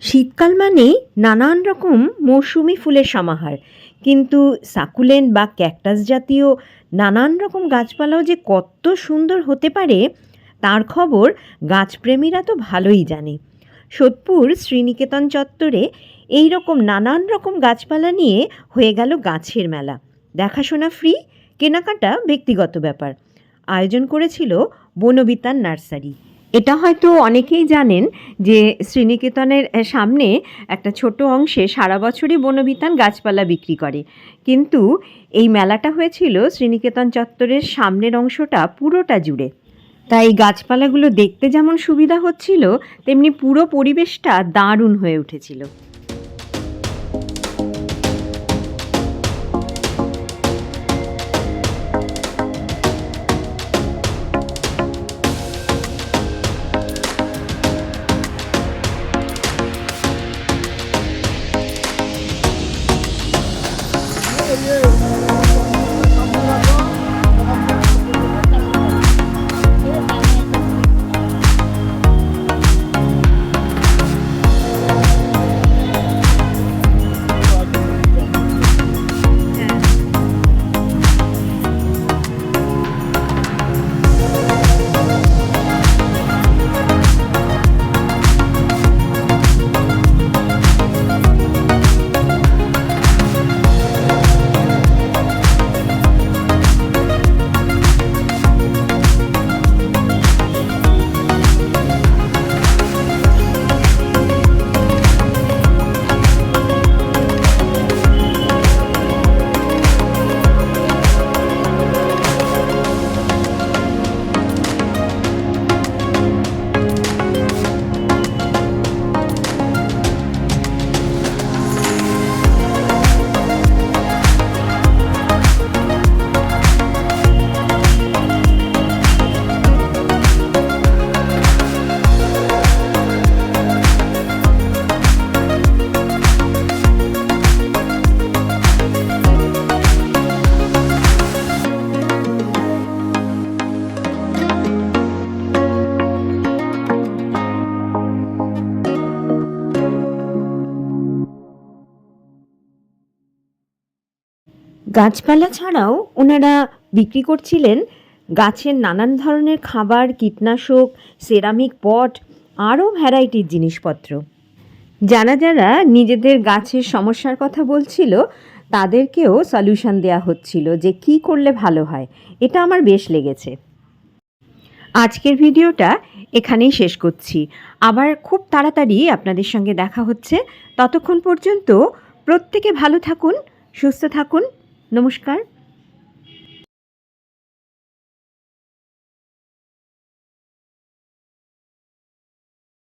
শীতকাল মানেই নানান রকম মৌসুমি ফুলের সমাহার। কিন্তু সাকুলেন্ট বা ক্যাকটাস জাতীয় নানান রকম গাছপালাও যে কত সুন্দর হতে পারে, তার খবর গাছপ্রেমীরা তো ভালোই জানে। সোদপুর শ্রীনিকেতন চত্বরে এই রকম নানান রকম গাছপালা নিয়ে হয়ে গেল গাছের মেলা। দেখাশোনা ফ্রি, কেনাকাটা ব্যক্তিগত ব্যাপার। আয়োজন করেছিল বনবিতান নার্সারি। এটা হয়তো অনেকেই জানেন যে শ্রীনিকেতনের সামনে একটা ছোট অংশে সারা বছরই বনবিতান গাছপালা বিক্রি করে। কিন্তু এই মেলাটা হয়েছিল শ্রীনিকেতন চত্বরের সামনের অংশটা পুরোটা জুড়ে। তাই গাছপালাগুলো দেখতে যেমন সুবিধা হচ্ছিল, তেমনি পুরো পরিবেশটা দারুণ হয়ে উঠেছিল। গাছপালা ছাড়াও ওনারা বিক্রি করছিলেন গাছের নানান ধরনের খাবার, কীটনাশক, সেরামিক পট, আরও ভ্যারাইটির জিনিসপত্র। যারা যারা নিজেদের গাছের সমস্যার কথা বলছিল, তাদেরকেও সলিউশন দেওয়া হচ্ছিল যে কি করলে ভালো হয়। এটা আমার বেশ লেগেছে। আজকের ভিডিওটা এখানেই শেষ করছি। আবার খুব তাড়াতাড়ি আপনাদের সঙ্গে দেখা হচ্ছে। ততক্ষণ পর্যন্ত প্রত্যেকে ভালো থাকুন, সুস্থ থাকুন। নমস্কার